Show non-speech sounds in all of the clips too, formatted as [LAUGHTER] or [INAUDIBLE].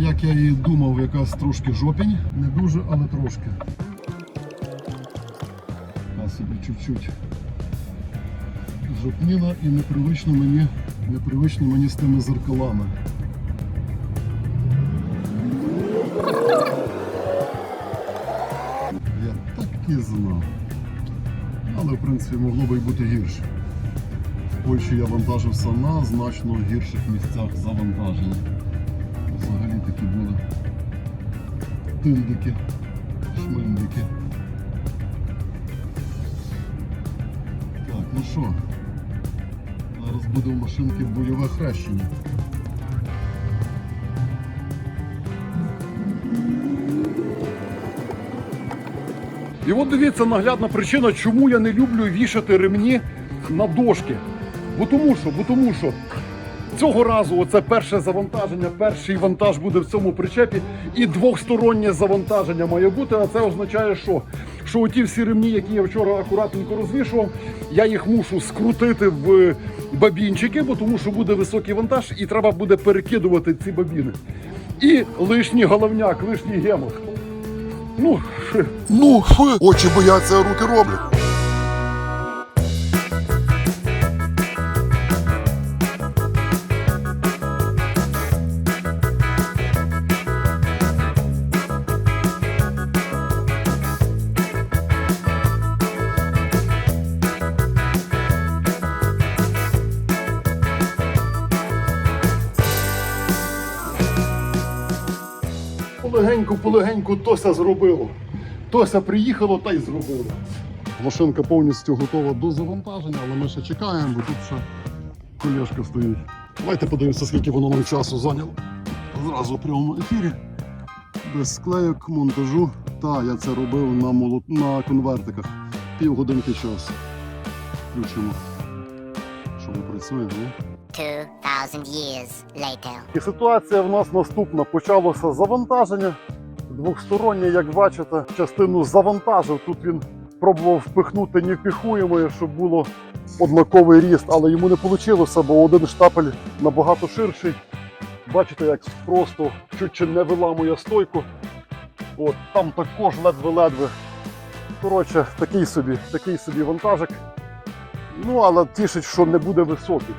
Як я і думав, якась трошки жопінь. Не дуже, але трошки. А собі чуть-чуть жопніна і непривично мені, непривично мені з тими зеркалами. Я так і знав. Але в принципі могло би й бути гірше. В Польщі я вантажився на значно гірших місцях завантаження. Такі були тиндики, шминдики. Так, ну що, зараз буде у машинки бойове хрещення. І от дивіться наглядна причина, чому я не люблю вішати ремні на дошки. Бо тому що, бо тому що цього разу оце перше завантаження, перший вантаж буде в цьому причепі, і двохстороннє завантаження має бути. А це означає, що, що оті всі ремні, які я вчора акуратненько розвішував, я їх мушу скрутити в бабінчики, бо тому що буде високий вантаж, і треба буде перекидувати ці бабіни. І лишній головняк, лишній гемор. Ну, [LAUGHS] Ну, очі бояться, руки роблять. Полегеньку, полегеньку Тося зробило. Тося приїхало та й зробило. Машинка повністю готова до завантаження, але ми ще чекаємо, бо тут ще колешка стоїть. Давайте подивимося, скільки воно нам часу зайняло. Зразу в прямому ефірі. Без склейок, монтажу. Та, я це робив на, молот... на конвертиках. Півгодинки часу. Включимо. Що ми працюємо, ні? 2,000 years later. І ситуація в нас наступна. Почалося завантаження двохстороннє, як бачите, частину завантажив. Тут він пробував впихнути невпіхуємою, щоб було однаковий ріст, але йому не вийшло, бо один штапель набагато ширший. Бачите, як просто чуть чи не виламує стойку. От там також ледве-ледве. Коротше, такий собі, такий собі вантажик. Ну, але тішить, що не буде високий.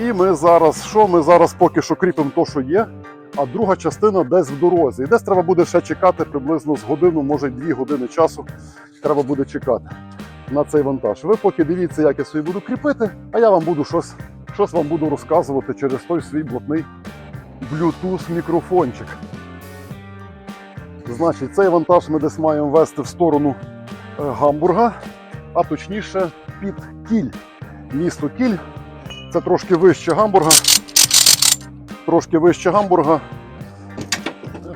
І ми зараз, що ми зараз поки що кріпимо то, що є, а друга частина десь в дорозі. І десь треба буде ще чекати приблизно з годину, може дві години часу. Треба буде чекати на цей вантаж. Ви поки дивіться, як я собі буду кріпити, а я вам буду щось, щось вам буду розказувати через той свій блатний Bluetooth мікрофончик. Значить, цей вантаж ми десь маємо вести в сторону е, Гамбурга, а точніше під Кіль. Місто Кіль. Це трошки вище Гамбурга. Трошки вище Гамбурга.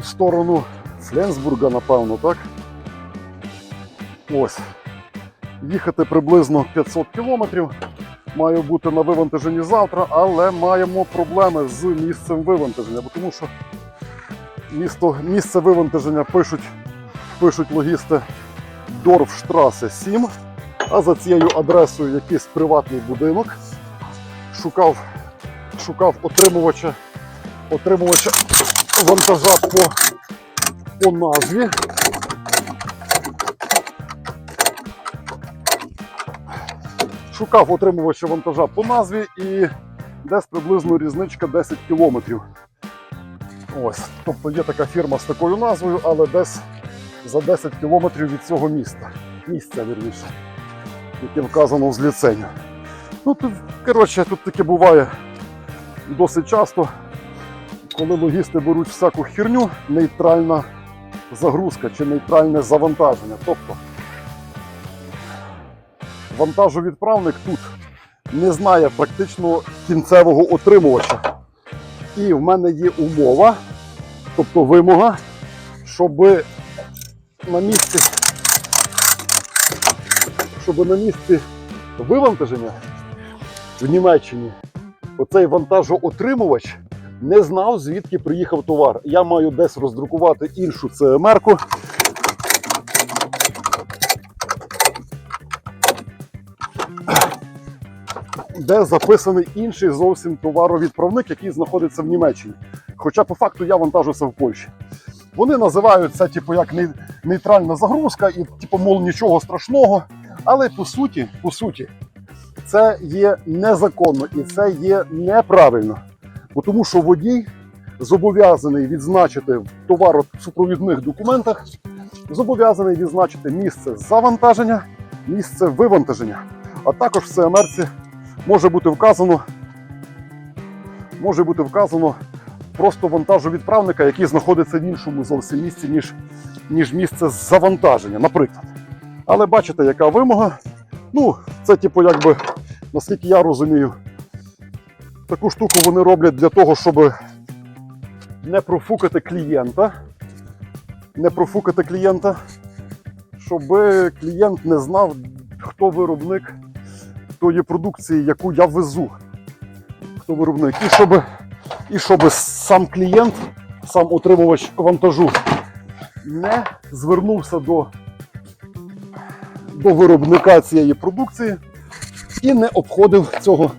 В сторону Фленсбурга, напевно, так? Ось. Їхати приблизно 500 кілометрів. Маю бути на вивантаженні завтра, але маємо проблеми з місцем вивантаження, бо тому що місто, місце вивантаження пишуть, пишуть логісти Дорфштрасе 7, а за цією адресою якийсь приватний будинок шукав, шукав отримувача, отримувача вантажа по, по назві. Шукав отримувача вантажа по назві і десь приблизно різничка 10 кілометрів. Ось, тобто є така фірма з такою назвою, але десь за 10 кілометрів від цього міста. Місця, вірніше, яке вказано в зліценню. Ну, тут, коротше, тут таке буває досить часто, коли логісти беруть всяку херню, нейтральна загрузка чи нейтральне завантаження. Тобто вантажовідправник тут не знає практично кінцевого отримувача. І в мене є умова, тобто вимога, щоб на місці, щоб на місці вивантаження в Німеччині оцей вантажоотримувач не знав, звідки приїхав товар. Я маю десь роздрукувати іншу ЦМР-ку. Де записаний інший зовсім товаровідправник, який знаходиться в Німеччині. Хоча по факту я вантажуся в Польщі. Вони називають це, типу, як нейтральна загрузка, і типу, мов нічого страшного. Але по суті, по суті, це є незаконно і це є неправильно. Тому що водій зобов'язаний відзначити в товаросупровідних документах, зобов'язаний відзначити місце завантаження, місце вивантаження. А також в ЦМРці може бути вказано, може бути вказано просто вантажовідправника, який знаходиться в іншому зовсім місці, ніж, ніж місце завантаження, наприклад. Але бачите, яка вимога. Ну, це, типу, якби, наскільки я розумію, таку штуку вони роблять для того, щоб не профукати клієнта. Не профукати клієнта, щоб клієнт не знав, хто виробник тої продукції, яку я везу. Хто виробник. І щоб, і щоб сам клієнт, сам отримувач вантажу не звернувся до, до виробника цієї продукції і не обходив цього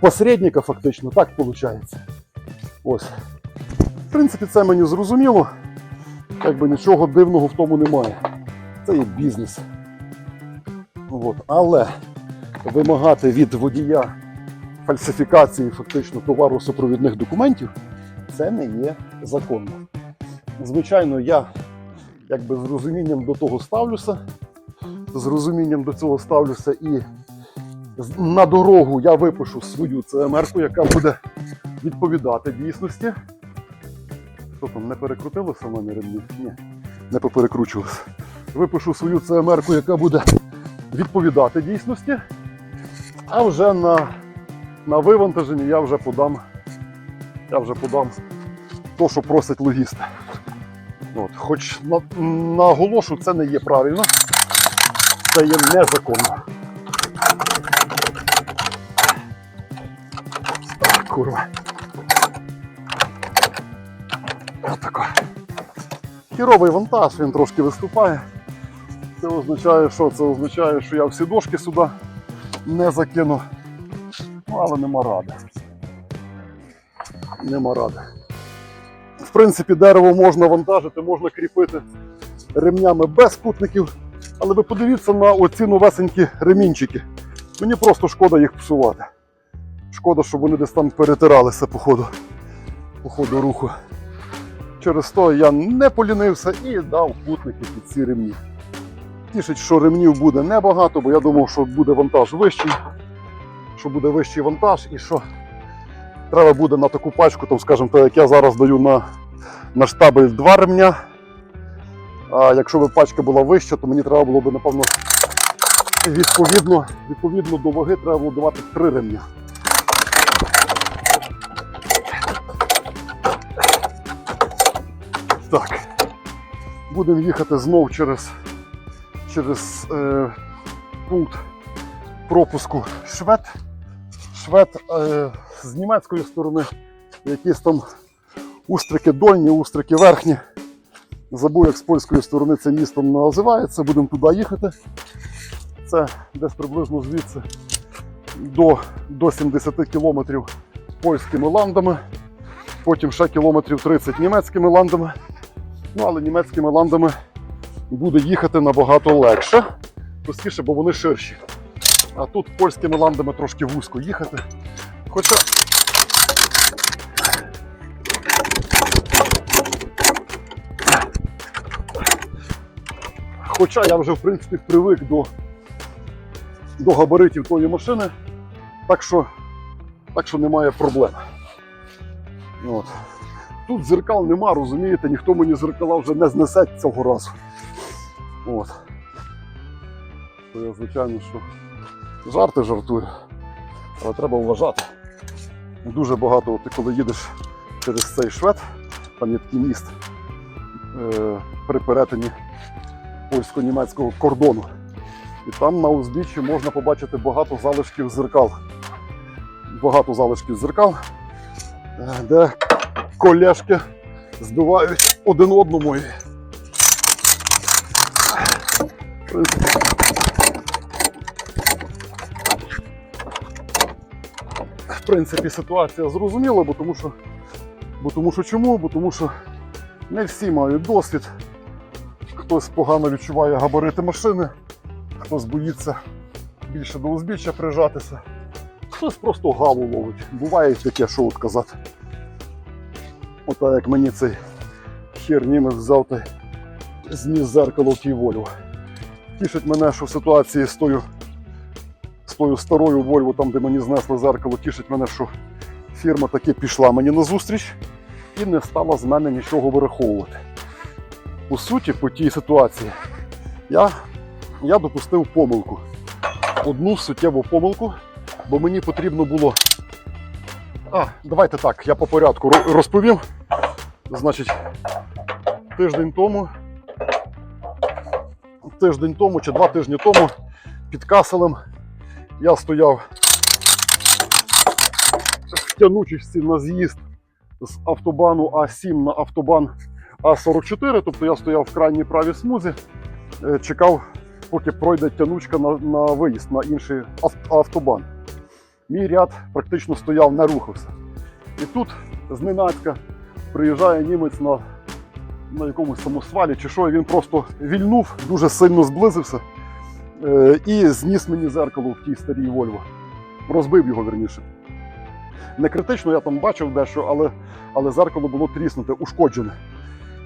посередника, фактично, так виходить. Ось. В принципі, це мені зрозуміло. Якби нічого дивного в тому немає. Це є бізнес. От. Але вимагати від водія фальсифікації фактично товаросупровідних документів це не є законно. Звичайно, я якби з розумінням до того ставлюся, з розумінням до цього ставлюся і на дорогу я випишу свою ЦМР-ку, яка буде відповідати дійсності. Що там, не перекрутилося мене ремні? Ні, не поперекручувалося. Випишу свою ЦМР-ку, яка буде відповідати дійсності. А вже на, на вивантаженні я вже подам. Я вже подам то, що просять логісти. От, хоч на, наголошу, це не є правильно, це є незаконно. Курва. Отако. Хіровий вантаж, він трошки виступає. Це означає, що? Це означає, що я всі дошки сюди не закину. Ну, але нема ради. Нема ради. В принципі, дерево можна вантажити, можна кріпити ремнями без кутників. Але ви подивіться на оці новесенькі ремінчики. Мені просто шкода їх псувати. Шкода, щоб вони десь там перетиралися по ходу, по ходу руху. Через то я не полінився і дав кутники під ці ремні. Тішить, що ремнів буде небагато, бо я думав, що буде вантаж вищий, що буде вищий вантаж і що треба буде на таку пачку, там, скажімо, так, як я зараз даю на, на штабель два ремня. А якщо б пачка була вища, то мені треба було б, напевно, відповідно, відповідно до ваги треба було давати три ремня. Так. Будемо їхати знов через, через е, пункт пропуску швед. Швед е, з німецької сторони, якісь там устрики дольні, устрики верхні. Забув, як з польської сторони це місто називається. Будемо туди їхати. Це десь приблизно звідси до, до 70 кілометрів польськими ландами, потім ще кілометрів 30 німецькими ландами. Ну, але німецькими ландами буде їхати набагато легше, простіше, бо вони ширші. А тут польськими ландами трошки вузько їхати. Хоча. Хоча я вже в принципі привик до, до габаритів тої машини, так що, так що немає проблем. От. Тут зеркал нема, розумієте, ніхто мені зеркала вже не знесе цього разу. От. То я, звичайно, що жарти жартую, але треба вважати. Дуже багато, от коли їдеш через цей швед, там є такий міст е, при перетині польсько-німецького кордону. І там на узбіччі можна побачити багато залишків зеркал. Багато залишків зеркал, е, де колешки збивають один одному. В принципі, ситуація зрозуміла, бо тому що Бо тому що чому? Бо тому що не всі мають досвід. Хтось погано відчуває габарити машини, хтось боїться більше до узбіччя прижатися, хтось просто гаву ловить. Буває таке, що от казати. Ота як мені цей хер німець взяв та зніс зеркало в тій Вольво. Тішить мене, що в ситуації з тою, з тою старою Вольво, там, де мені знесли зеркало, тішить мене, що фірма таки пішла мені на зустріч і не стала з мене нічого вираховувати. По суті, по тій ситуації я, я допустив помилку. Одну суттєву помилку, бо мені потрібно було. А, давайте так, я по порядку розповім. Значить, тиждень тому, тиждень тому чи два тижні тому під каселем я стояв в тянучості на з'їзд з автобану А7 на автобан А44, тобто я стояв в крайній правій смузі, е, чекав, поки пройде тянучка на, на виїзд на інший автобан. Мій ряд практично стояв, не рухався. І тут зненацька приїжджає німець на, на якомусь самосвалі чи що, і він просто вільнув, дуже сильно зблизився е, і зніс мені зеркало в тій старій Вольво. Розбив його верніше. Не критично я там бачив дещо, але, але зеркало було тріснуте, ушкоджене.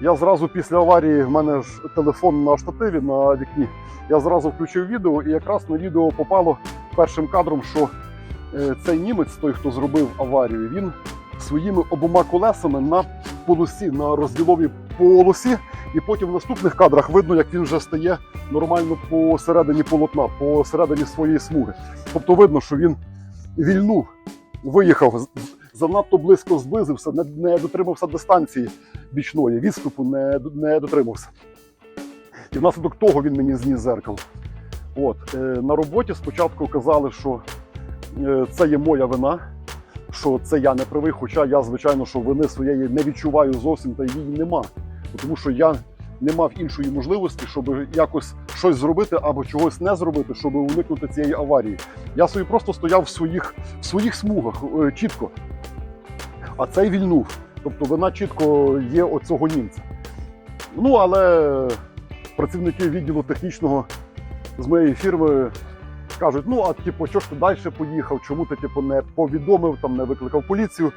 Я зразу після аварії, в мене ж телефон на штативі на вікні. Я зразу включив відео, і якраз на відео попало першим кадром, що е, цей німець, той, хто зробив аварію, він своїми обома колесами на полосі, на розділовій полосі, і потім в наступних кадрах видно, як він вже стає нормально посередині полотна, посередині своєї смуги. Тобто видно, що він вільнув, виїхав, занадто близько зблизився, не, не дотримався дистанції бічної, відступу не, не дотримався. І внаслідок того він мені зніс зеркало. От, е, на роботі спочатку казали, що е, це є моя вина, що це я не правий, хоча я, звичайно, що вини своєї не відчуваю зовсім та її нема. Тому що я не мав іншої можливості, щоб якось щось зробити або чогось не зробити, щоб уникнути цієї аварії. Я собі просто стояв в своїх, в своїх смугах е, чітко. А цей вільнув. Тобто вина чітко є оцього німця. Ну, але працівники відділу технічного з моєї фірми кажуть: ну, а типу, що ж ти далі поїхав, чому ти типу, не повідомив, там, не викликав поліцію.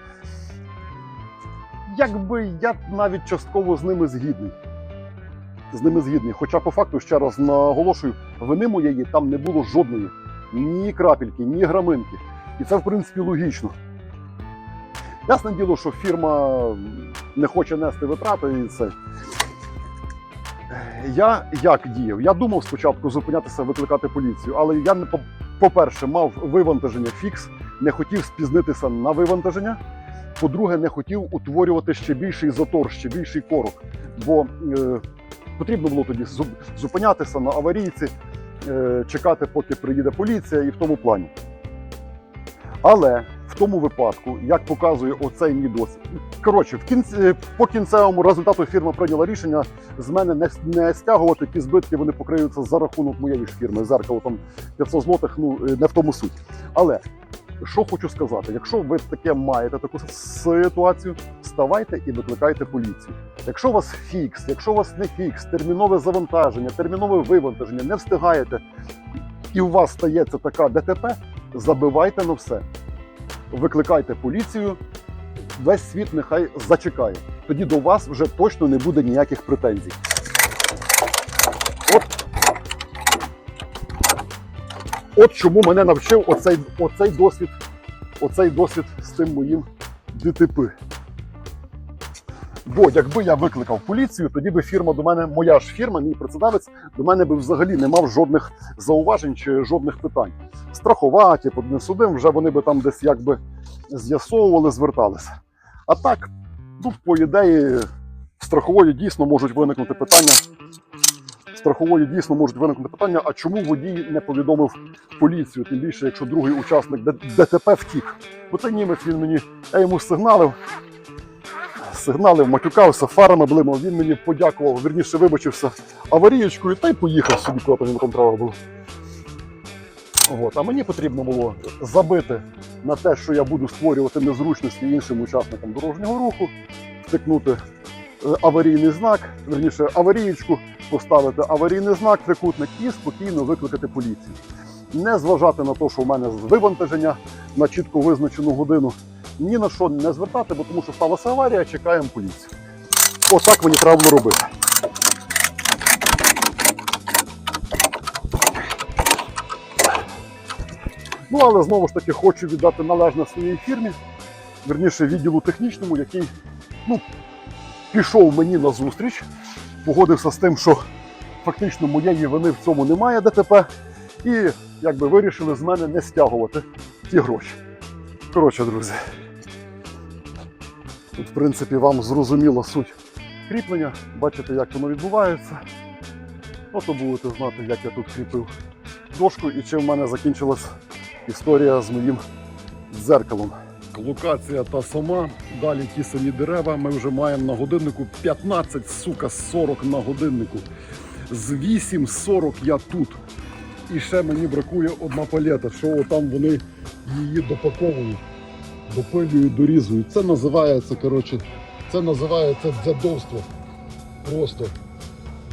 Якби я навіть частково з ними згідний. З ними згідний. Хоча по факту, ще раз наголошую, вини моєї там не було жодної. Ні крапельки, ні граминки. І це, в принципі, логічно. Ясне діло, що фірма не хоче нести витрати і це. Я як діяв? Я думав спочатку зупинятися, викликати поліцію, але я не по- по-перше, мав вивантаження фікс, не хотів спізнитися на вивантаження. По-друге, не хотів утворювати ще більший затор, ще більший корок. Бо е, потрібно було тоді зупинятися на аварійці, е, чекати, поки приїде поліція, і в тому плані. Але в тому випадку, як показує оцей мій досвід, коротше, в кінці, е, по кінцевому результату фірма прийняла рішення з мене не, не стягувати ті збитки, вони покриються за рахунок моєї ж фірми. Зеркало там 500 злотих, ну е, не в тому суть. Але що хочу сказати, якщо ви таке маєте таку ситуацію, вставайте і викликайте поліцію. Якщо у вас фікс, якщо у вас не фікс, термінове завантаження, термінове вивантаження, не встигаєте, і у вас стається така ДТП, забивайте на все. Викликайте поліцію, весь світ нехай зачекає. Тоді до вас вже точно не буде ніяких претензій. От, от чому мене навчив оцей, оцей досвід, оцей досвід з цим моїм ДТП. Бо якби я викликав поліцію, тоді би фірма до мене, моя ж фірма, мій працедавець, до мене би взагалі не мав жодних зауважень чи жодних питань. Страхова, типу, не судим, вже вони би там десь якби з'ясовували, зверталися. А так, ну, по ідеї, страхової дійсно можуть виникнути питання. Страхової дійсно можуть виникнути питання, а чому водій не повідомив поліцію, тим більше, якщо другий учасник ДТП втік. Бо цей німець він мені, я йому сигналив, сигналив, матюкався, фарами блимав, він мені подякував, верніше вибачився аварієчкою та й поїхав собі, куди там йому треба було. От. А мені потрібно було забити на те, що я буду створювати незручності іншим учасникам дорожнього руху, втикнути е, аварійний знак, верніше аварієчку, поставити аварійний знак, трикутник і спокійно викликати поліцію. Не зважати на те, що в мене вивантаження на чітко визначену годину, ні на що не звертати, бо тому що сталася аварія, чекаємо поліцію. Отак мені треба робити. Ну, але знову ж таки хочу віддати належне своїй фірмі, верніше відділу технічному, який ну, пішов мені на зустріч, погодився з тим, що фактично моєї вини в цьому немає ДТП, і якби вирішили з мене не стягувати ті гроші. Коротше, друзі, тут, в принципі, вам зрозуміла суть кріплення, бачите, як воно відбувається. Ото будете знати, як я тут кріпив дошку і чим в мене закінчилась історія з моїм дзеркалом. Локація та сама, далі ті самі дерева. Ми вже маємо на годиннику 15, сука, 40 на годиннику. З 8.40 я тут. І ще мені бракує одна палета, що там вони її допаковують, допилюють, дорізують. Це називається, коротше, це називається дзядовство. Просто.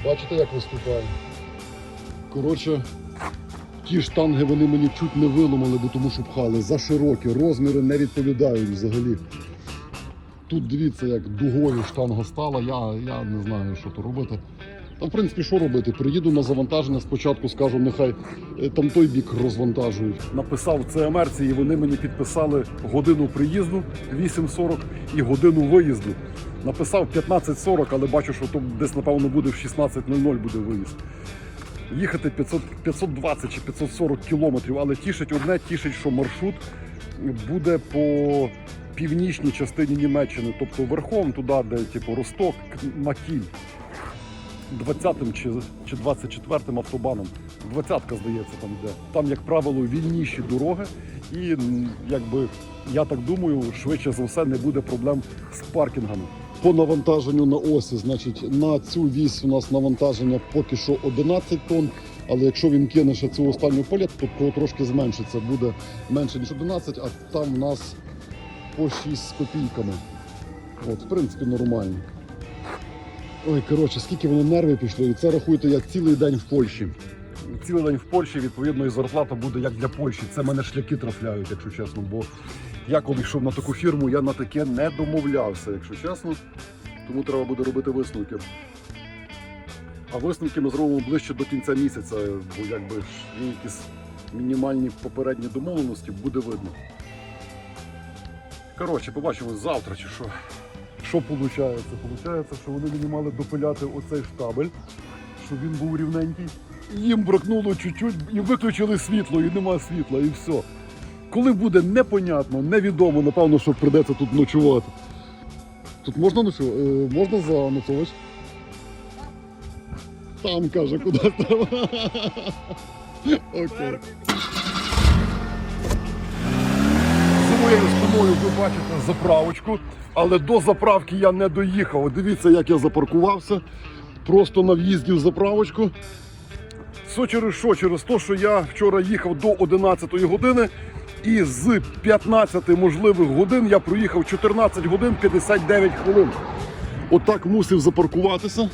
Бачите, як виступає? Коротше, ті штанги вони мені чуть не виламали, бо тому що пхали за широкі, розміри не відповідають взагалі. Тут дивіться, як дугою штанга стала, я, я не знаю, що то робити. Та, в принципі, що робити? Приїду на завантаження, спочатку скажу, нехай е, там той бік розвантажують. Написав ЦМРці, і вони мені підписали годину приїзду 8.40 і годину виїзду. Написав 15.40, але бачу, що то десь, напевно, буде в 16.00 буде виїзд їхати 500, 520 чи 540 кілометрів, але тішить одне, тішить, що маршрут буде по північній частині Німеччини, тобто верхом туди, де типу Росток, Макіль. 20-м чи, чи 24-м автобаном. 20-ка, здається, там йде. Там, як правило, вільніші дороги, і якби я так думаю, швидше за все не буде проблем з паркінгами. По навантаженню на осі, значить, на цю вісь у нас навантаження поки що 11 тонн. Але якщо він кине ще цю останню палетку, то трошки зменшиться, буде менше ніж 11, а там у нас по 6 з копійками. От, в принципі, нормально. Ой, коротше, скільки воно нерви пішло, і це рахуйте як цілий день в Польщі. Цілий день в Польщі, відповідно, і зарплата буде як для Польщі. Це мене шляки трафляють, якщо чесно. Бо я коли йшов на таку фірму, я на таке не домовлявся, якщо чесно. Тому треба буде робити висновки. А висновки ми зробимо ближче до кінця місяця, бо якби є якісь мінімальні попередні домовленості, буде видно. Коротше, побачимо завтра чи що. Що виходить? Получається, що вони мені мали допиляти оцей штабель, щоб він був рівненький. Їм бракнуло чуть-чуть і виключили світло, і нема світла, і все. Коли буде непонятно, невідомо, напевно, що прийдеться тут ночувати. Тут можна ночувати? Е, можна заночувати? Там каже, куди там. [LAUGHS] Окей. За спиною ви бачите заправочку, але до заправки я не доїхав. Дивіться, як я запаркувався. Просто на в'їзді в заправочку. Все через що? Через те, що я вчора їхав до 11 години, і з 15 можливих годин я проїхав 14 годин 59 хвилин. Отак мусив запаркуватися.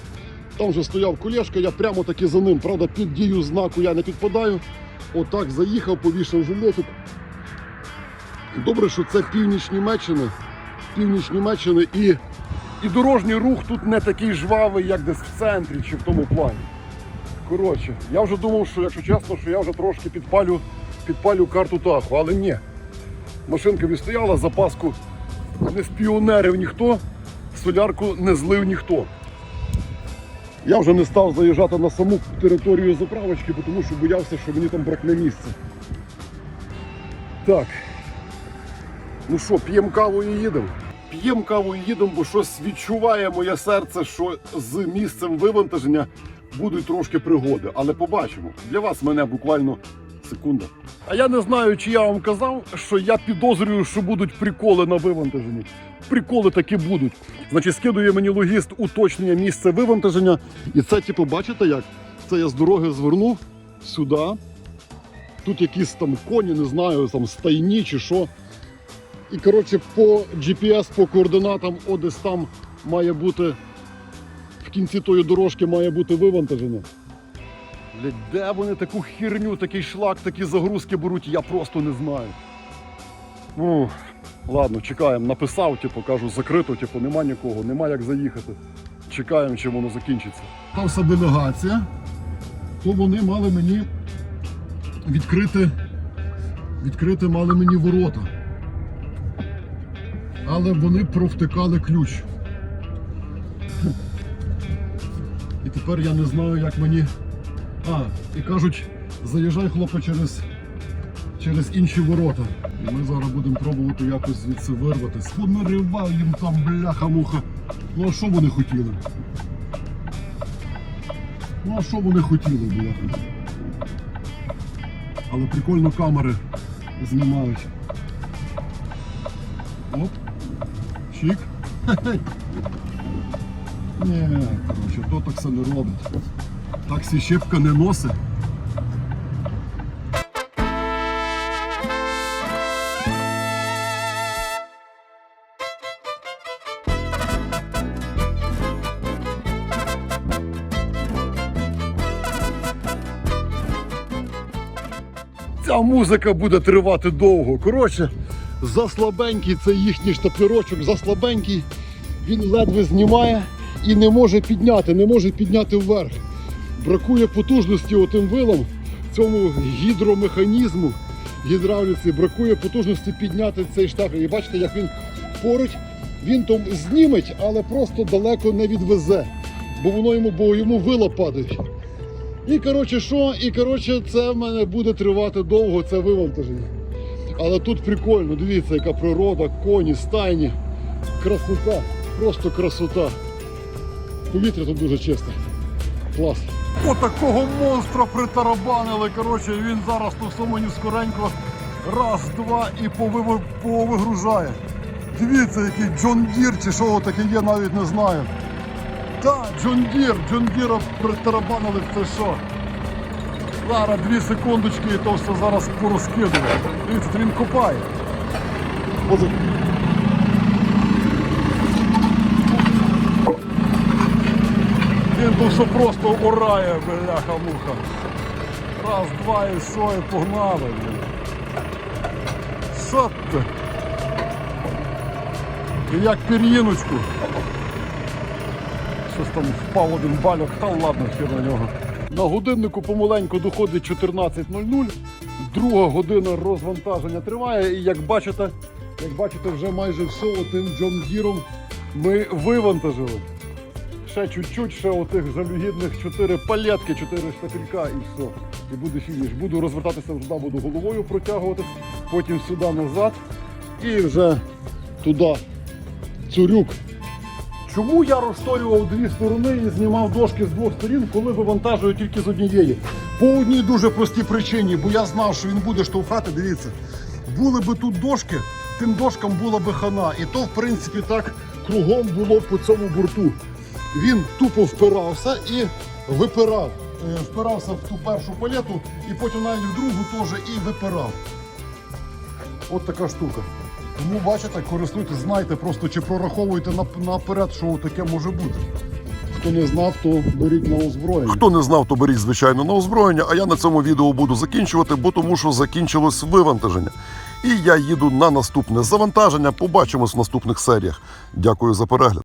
Там вже стояв колешка, я прямо таки за ним. Правда, під дію знаку я не підпадаю. Отак заїхав, повішав жилетик. Добре, що це північ Німеччини. Північ Німеччини і, і дорожній рух тут не такий жвавий, як десь в центрі чи в тому плані. Коротше, я вже думав, що якщо чесно, що я вже трошки підпалю, підпалю карту таху, але ні. Машинка відстояла, запаску не спіонерив ніхто, солярку не злив ніхто. Я вже не став заїжджати на саму територію заправочки, тому що боявся, що мені там бракне місця. Так. Ну що, п'ємо каву і їдемо? П'ємо каву і їдемо, бо щось відчуває моє серце, що з місцем вивантаження будуть трошки пригоди. Але побачимо. Для вас мене буквально секунда. А я не знаю, чи я вам казав, що я підозрюю, що будуть приколи на вивантаженні. Приколи таки будуть. Значить, скидує мені логіст уточнення місця вивантаження. І це, типу, бачите як? Це я з дороги звернув сюди. тут якісь там коні, не знаю, там стайні чи що. І коротше, по GPS, по координатам, о, там має бути в кінці тої дорожки має бути вивантаження. Блядь, де вони таку херню, такий шлак, такі загрузки беруть, я просто не знаю. Ну, ладно, чекаємо. Написав, типу, кажу, закрито, типу, нема нікого, нема як заїхати. Чекаємо, чим воно закінчиться. Та вся делегація, то вони мали мені відкрити, відкрити мали мені ворота. Але вони провтикали ключ. І тепер я не знаю, як мені. А, і кажуть, заїжджай хлопа через, через інші ворота. І ми зараз будемо пробувати якось звідси вирватися. Понаривав їм там бляха-муха. Ну а що вони хотіли? Ну а що вони хотіли, бляха? Але прикольно камери знімають. Ні, коротше, то так все не робить. Так сі щепка не носить. Ця музика буде тривати довго. Коротше, заслабенький цей їхній штапірочок, заслабенький. Він ледве знімає і не може підняти, не може підняти вверх. Бракує потужності отим вилом, цьому гідромеханізму, гідравліці, бракує потужності підняти цей штапель. І бачите, як він поруч, він там зніметь, але просто далеко не відвезе. Бо воно йому, бо йому вила падають. І коротше, що? І коротше, це в мене буде тривати довго, це вивантаження. Але тут прикольно, дивіться, яка природа, коні, стайні. Красота, просто красота. Повітря тут дуже чисте. Клас. Отакого монстра притарабанили. Коротше, він зараз тут все мені скоренько раз, два і повигружає. Дивіться, який Джон Дір чи що таке є, навіть не знаю. Так, Джон Дір, Джон Діра притарабанили це що. Зараз дві секундочки і то все зараз порозкидує. Дивіться, він копає. Тут все просто орає, бляха-муха. Раз, два і все, і погнали. Що? І як пір'їночку. Щось там впав один бальок, та ладно, хір на нього. На годиннику помаленьку доходить 14.00. Друга година розвантаження триває. І як бачите, як бачите, вже майже все отим Джон Діром ми вивантажили. Ще чуть-чуть, ще отих жалюгідних 4 палетки, 4 штапелька і все. І буде фініш. Буду розвертатися туди, буду головою протягувати, потім сюди назад і вже туди. Цурюк. Чому я розшторював дві сторони і знімав дошки з двох сторін, коли вивантажую тільки з однієї? По одній дуже простій причині, бо я знав, що він буде штовхати. Дивіться, були би тут дошки, тим дошкам була би хана. І то, в принципі, так кругом було по цьому борту. Він тупо впирався і випирав. Е, Впирався в ту першу палету і потім навіть в другу теж і випирав. От така штука. Тому бачите, користуйтесь, знайте просто чи прораховуйте наперед, що таке може бути. Хто не знав, то беріть на озброєння. Хто не знав, то беріть звичайно на озброєння. А я на цьому відео буду закінчувати, бо тому що закінчилось вивантаження. І я їду на наступне завантаження. Побачимось в наступних серіях. Дякую за перегляд.